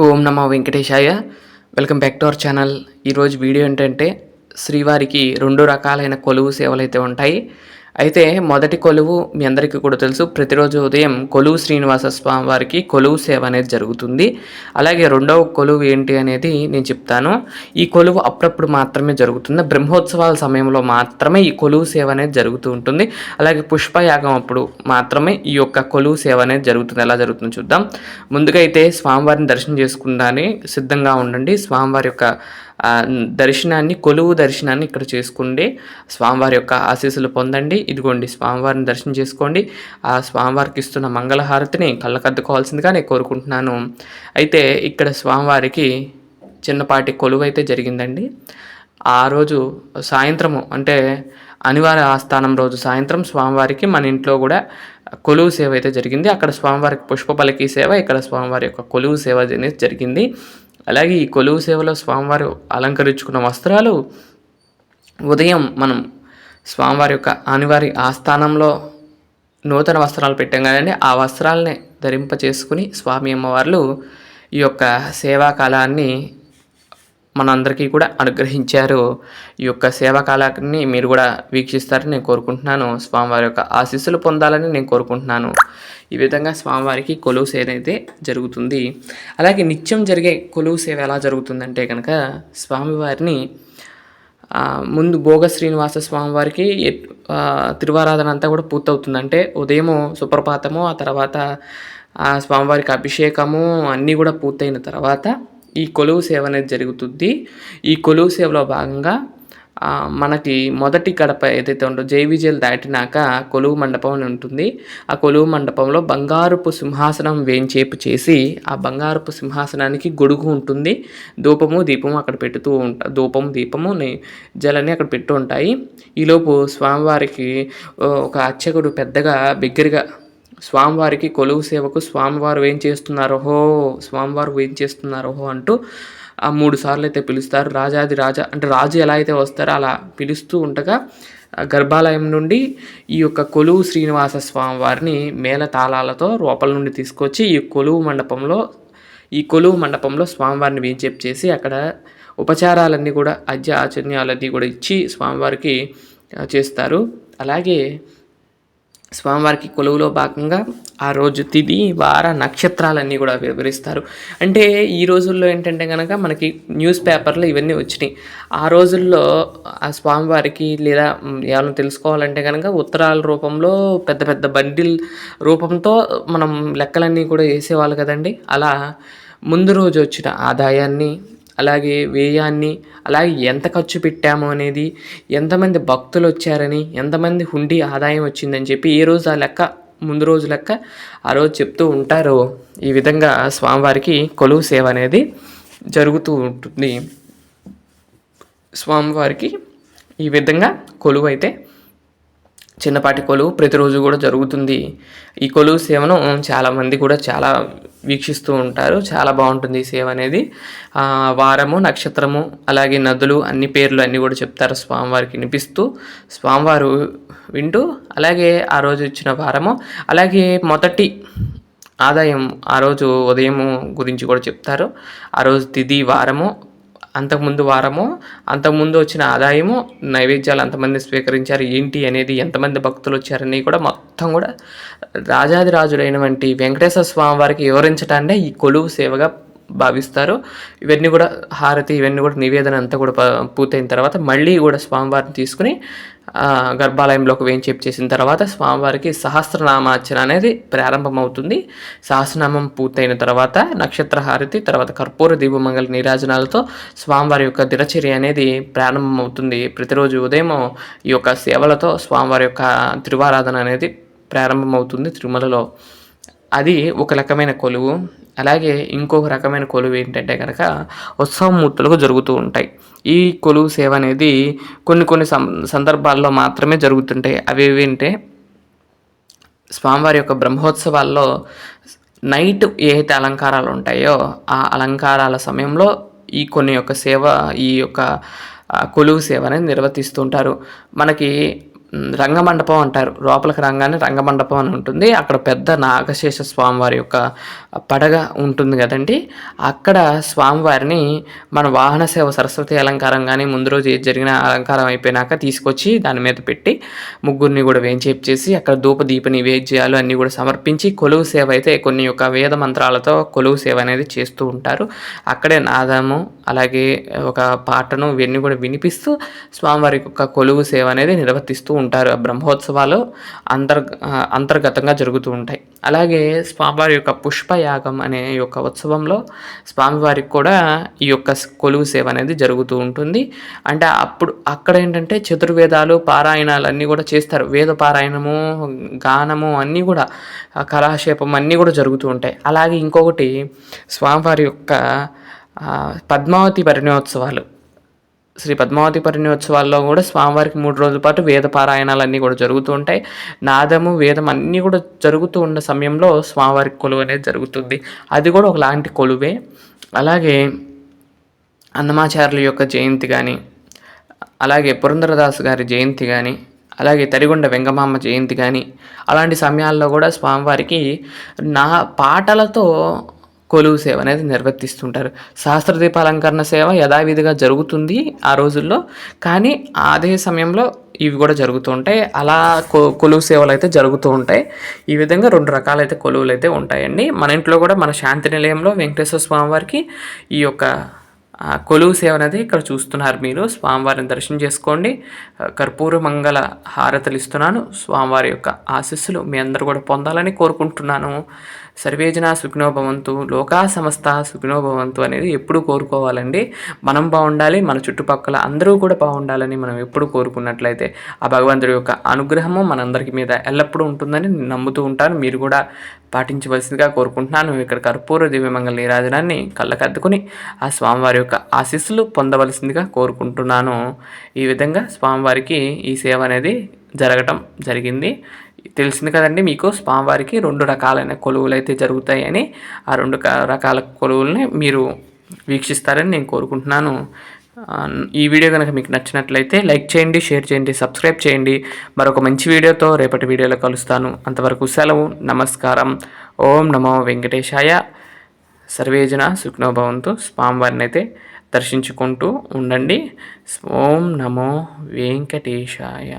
ఓం నమ వెంకటేశాయ. Welcome back to our channel ఈరోజు video ఏంటంటే శ్రీవారికి రెండు రకాలైన కొలువు సేవలు అయితే ఉంటాయి. అయితే మొదటి కొలువు మీ అందరికీ కూడా తెలుసు. ప్రతిరోజు ఉదయం కొలువు శ్రీనివాస స్వామి వారికి కొలువు సేవ అనేది జరుగుతుంది. అలాగే రెండవ కొలువు ఏంటి అనేది నేను చెప్తాను. ఈ కొలువు అప్పుడప్పుడు మాత్రమే జరుగుతుంది. బ్రహ్మోత్సవాల సమయంలో మాత్రమే ఈ కొలువు సేవ అనేది జరుగుతూ ఉంటుంది. అలాగే పుష్పయాగం అప్పుడు మాత్రమే ఈ యొక్క కొలువు సేవ అనేది జరుగుతుంది. ఎలా జరుగుతుందో చూద్దాం. ముందుగా అయితే స్వామివారిని దర్శనం చేసుకుందాని సిద్ధంగా ఉండండి. స్వామివారి యొక్క దర్శనాన్ని కొలువు దర్శనాన్ని ఇక్కడ చేసుకోండి స్వామివారి యొక్క ఆశీస్సులు పొందండి. ఇదిగోండి స్వామివారిని దర్శనం చేసుకోండి. ఆ స్వామివారికి ఇస్తున్న మంగళహారతిని కళ్ళకద్దుకోవాల్సిందిగా నేను కోరుకుంటున్నాను. అయితే ఇక్కడ స్వామివారికి చిన్నపాటి కొలువు అయితే జరిగిందండి. ఆ రోజు సాయంత్రము అంటే అనివార్య ఆస్థానం రోజు సాయంత్రం స్వామివారికి మన ఇంట్లో కూడా కొలువు సేవ అయితే జరిగింది. అక్కడ స్వామివారికి పుష్ప సేవ ఇక్కడ స్వామివారి యొక్క కొలువు సేవ అనేది జరిగింది. అలాగే ఈ కొలువు సేవలో స్వామివారు అలంకరించుకున్న వస్త్రాలు ఉదయం మనం స్వామివారి యొక్క అనివారి ఆస్థానంలో నూతన వస్త్రాలు పెట్టాం కదండి. ఆ వస్త్రాలని ధరింప చేసుకుని స్వామి అమ్మవార్లు ఈ యొక్క సేవా కాలాన్ని మనందరికీ కూడా అనుగ్రహించారు. ఈ యొక్క సేవా కాలాన్ని మీరు కూడా వీక్షిస్తారని నేను కోరుకుంటున్నాను. స్వామివారి యొక్క ఆశీస్సులు పొందాలని నేను కోరుకుంటున్నాను. ఈ విధంగా స్వామివారికి కొలువు సేవ అయితే జరుగుతుంది. అలాగే నిత్యం జరిగే కొలువు సేవ ఎలా జరుగుతుందంటే కనుక స్వామివారిని ముందు భోగ శ్రీనివాస స్వామివారికి తిరువారాధన అంతా కూడా పూర్తవుతుందంటే ఉదయము సుప్రభాతము ఆ తర్వాత ఆ స్వామివారికి అభిషేకము అన్నీ కూడా పూర్తయిన తర్వాత ఈ కొలువు సేవ అనేది జరుగుతుంది. ఈ కొలువు సేవలో భాగంగా మనకి మొదటి గడప ఏదైతే ఉందో జై దాటినాక కొలువు మండపం అని ఉంటుంది. ఆ కొలువు మండపంలో బంగారుపు సింహాసనం వేంచేపు చేసి ఆ బంగారపు సింహాసనానికి గొడుగు ఉంటుంది. ధూపము దీపము అక్కడ పెడుతూ ఉంటా ధూపము దీపము జలని అక్కడ పెట్టు ఉంటాయి. ఈలోపు స్వామివారికి ఒక అర్చకుడు పెద్దగా బిగ్గరగా స్వామివారికి కొలువు సేవకు స్వామివారు ఏం చేస్తున్నారోహో స్వామివారు ఏం చేస్తున్నారోహో అంటూ ఆ మూడు సార్లు అయితే పిలుస్తారు. రాజాది రాజా అంటే రాజు ఎలా అయితే వస్తారో అలా పిలుస్తూ ఉండగా గర్భాలయం నుండి ఈ యొక్క కొలువు శ్రీనివాస స్వామి వారిని మేళ తాళాలతో లోపల నుండి తీసుకొచ్చి ఈ కొలువు మండపంలో ఈ కొలువు మండపంలో స్వామివారిని వేంచేపు చేసి అక్కడ ఉపచారాలన్నీ కూడా అద్య ఆచరణాలన్నీ కూడా ఇచ్చి స్వామివారికి చేస్తారు. అలాగే స్వామివారికి కొలువులో భాగంగా ఆ రోజు తిది వార నక్షత్రాలన్నీ కూడా వివరిస్తారు. అంటే ఈ రోజుల్లో ఏంటంటే కనుక మనకి న్యూస్ పేపర్లు ఇవన్నీ వచ్చినాయి. ఆ రోజుల్లో ఆ స్వామివారికి లేదా ఏమైనా తెలుసుకోవాలంటే కనుక ఉత్తరాల రూపంలో పెద్ద పెద్ద బండిల్ రూపంతో మనం లెక్కలన్నీ కూడా వేసేవాళ్ళు కదండి. అలా ముందు రోజు వచ్చిన ఆదాయాన్ని అలాగే వ్యయాన్ని అలాగే ఎంత ఖర్చు పెట్టాము అనేది ఎంతమంది భక్తులు వచ్చారని ఎంతమంది హుండీ ఆదాయం వచ్చిందని చెప్పి ఏ రోజు ఆ లెక్క ముందు రోజు లెక్క ఆ రోజు చెప్తూ ఉంటారు. ఈ విధంగా స్వామివారికి కొలువు సేవ అనేది జరుగుతూ ఉంటుంది. స్వామివారికి ఈ విధంగా కొలువు అయితే చిన్నపాటి కొలువు ప్రతిరోజు కూడా జరుగుతుంది. ఈ కొలువు సేవను చాలామంది కూడా చాలా వీక్షిస్తూ ఉంటారు. చాలా బాగుంటుంది ఈ సేవ అనేది. వారము నక్షత్రము అలాగే నదులు అన్ని పేర్లు అన్నీ కూడా చెప్తారు స్వామివారికి వినిపిస్తూ. స్వామివారు వింటూ అలాగే ఆ రోజు ఇచ్చిన వారము అలాగే మొదటి ఆదాయం ఆ రోజు ఉదయము గురించి కూడా చెప్తారు. ఆ రోజు తిది వారము అంతకుముందు వారము అంతకుముందు వచ్చిన ఆదాయము నైవేద్యాలు ఎంతమంది స్వీకరించారు. ఏంటి అనేది ఎంతమంది భక్తులు వచ్చారని కూడా మొత్తం కూడా రాజాదిరాజుడైనటువంటి వెంకటేశ్వర స్వామి వారికి వివరించడాన్నే ఈ కొలువు సేవగా భావిస్తారు. ఇవన్నీ కూడా హారతి ఇవన్నీ కూడా నివేదన అంతా కూడా ప- పూర్తయిన తర్వాత మళ్ళీ కూడా స్వామివారిని తీసుకుని గర్భాలయంలోకి వేయించేపు చేసిన తర్వాత స్వామివారికి సహస్రనామార్చన అనేది ప్రారంభమవుతుంది. సహస్రనామం పూర్తయిన తర్వాత నక్షత్ర హారతి తర్వాత కర్పూర దీపమంగళ నీరాజనాలతో స్వామివారి యొక్క దినచర్య అనేది ప్రారంభమవుతుంది. ప్రతిరోజు ఉదయం ఈ యొక్క సేవలతో స్వామివారి యొక్క తిరువారాధన అనేది ప్రారంభమవుతుంది. తిరుమలలో అది ఒక రకమైన కొలువు. అలాగే ఇంకొక రకమైన కొలువు ఏంటంటే కనుక ఉత్సవమూర్తులకు జరుగుతూ ఉంటాయి. ఈ కొలువు సేవ అనేది కొన్ని కొన్ని సందర్భాల్లో మాత్రమే జరుగుతుంటాయి. అవి ఏంటంటే స్వామివారి యొక్క బ్రహ్మోత్సవాల్లో నైట్ ఏ అయితే అలంకారాలు ఉంటాయో ఆ అలంకారాల సమయంలో ఈ కొన్ని యొక్క సేవ ఈ యొక్క కొలువు సేవ అనేది నిర్వర్తిస్తుంటారు మనకి రంగమండపం అంటారు. లోపలికి రంగానే రంగమండపం అని ఉంటుంది. అక్కడ పెద్ద నాగశేష స్వామివారి యొక్క పడగ ఉంటుంది కదండి. అక్కడ స్వామివారిని మన వాహన సేవ సరస్వతి అలంకారం కానీ ముందు రోజు ఏది జరిగిన అలంకారం అయిపోయినాక తీసుకొచ్చి దాని మీద పెట్టి ముగ్గురిని కూడా వేంచేపు చేసి అక్కడ ధూప దీప నివేద్యాలు అన్నీ కూడా సమర్పించి కొలువు సేవ అయితే కొన్ని యొక్క వేద మంత్రాలతో కొలువు సేవ అనేది చేస్తూ ఉంటారు. అక్కడే నాదము అలాగే ఒక పాటను ఇవన్నీ కూడా వినిపిస్తూ స్వామివారి యొక్క కొలువు సేవ అనేది నిర్వర్తిస్తూ ఉంటారు ఆ బ్రహ్మోత్సవాలు అంతర్ అంతర్గతంగా జరుగుతూ ఉంటాయి. అలాగే స్వామివారి యొక్క పుష్పయాగం అనే యొక్క ఉత్సవంలో స్వామివారికి కూడా ఈ యొక్క కొలువు సేవ అనేది జరుగుతూ ఉంటుంది. అంటే అప్పుడు అక్కడ ఏంటంటే చతుర్వేదాలు పారాయణాలు అన్నీ కూడా చేస్తారు. వేద పారాయణము గానము అన్నీ కూడా కళాక్షేపం అన్నీ కూడా జరుగుతూ ఉంటాయి. అలాగే ఇంకొకటి స్వామివారి యొక్క పద్మావతి పరిణయోత్సవాలు. శ్రీ పద్మావతి పరిణయోత్సవాల్లో కూడా స్వామివారికి మూడు రోజుల పాటు వేద పారాయణాలు అన్నీ కూడా జరుగుతూ ఉంటాయి. నాదము వేదం అన్నీ కూడా జరుగుతూ ఉన్న సమయంలో స్వామివారికి కొలువు అనేది జరుగుతుంది. అది కూడా ఒకలాంటి కొలువే. అలాగే అన్నమాచార్యుల యొక్క జయంతి కానీ అలాగే పురంధరదాస్ గారి జయంతి కానీ అలాగే తరిగొండ వెంగమామ జయంతి కానీ అలాంటి సమయాల్లో కూడా స్వామివారికి నా పాటలతో కొలువు సేవ అనేది నిర్వర్తిస్తుంటారు. సహస్రదీపాలంకరణ సేవ యథావిధిగా జరుగుతుంది ఆ రోజుల్లో. కానీ అదే సమయంలో ఇవి కూడా జరుగుతూ ఉంటాయి. అలా కొ కొలువు సేవలు అయితే జరుగుతూ ఉంటాయి. ఈ విధంగా రెండు రకాలైతే కొలువులు అయితే ఉంటాయండి. మన ఇంట్లో కూడా మన శాంతి నిలయంలో వెంకటేశ్వర స్వామి వారికి ఈ యొక్క కొలువు సేవ అనేది ఇక్కడ చూస్తున్నారు మీరు. స్వామివారిని దర్శనం చేసుకోండి. కర్పూర మంగళ హారతలు ఇస్తున్నాను. స్వామివారి యొక్క ఆశస్సులు మీ అందరూ కూడా పొందాలని కోరుకుంటున్నాను. సర్వేజన సుఖినోభవంతు లోకా సమస్త సుఖినోభవంతు అనేది ఎప్పుడు కోరుకోవాలండి. మనం బాగుండాలి మన చుట్టుపక్కల అందరూ కూడా బాగుండాలని మనం ఎప్పుడు కోరుకున్నట్లయితే ఆ భగవంతుడి యొక్క అనుగ్రహము మనందరికీ మీద ఎల్లప్పుడూ ఉంటుందని నేను నమ్ముతూ ఉంటాను. మీరు కూడా పాటించవలసిందిగా కోరుకుంటున్నాను. ఇక్కడ కర్పూర దివ్యమంగళ నీరాజనాన్ని కళ్ళకద్దుకుని ఆ స్వామివారి యొక్క ఆశీస్సులు పొందవలసిందిగా కోరుకుంటున్నాను. ఈ విధంగా స్వామివారికి ఈ సేవ అనేది జరగటం జరిగింది. తెలిసింది కదండి మీకు స్వామివారికి రెండు రకాలైన కొలువులు అయితే జరుగుతాయని ఆ రెండు రకాల కొలువుల్ని మీరు వీక్షిస్తారని నేను కోరుకుంటున్నాను. ఈ వీడియో కనుక మీకు నచ్చినట్లయితే లైక్ చేయండి షేర్ చేయండి సబ్స్క్రైబ్ చేయండి. మరొక మంచి వీడియోతో రేపటి వీడియోలో కలుస్తాను. అంతవరకు సెలవు నమస్కారం. ఓం నమో వెంకటేశాయ. సర్వేజన సుఖ్నోభవంతు స్వామివారిని అయితే దర్శించుకుంటూ ఉండండి. ఓం నమో వెంకటేశాయ.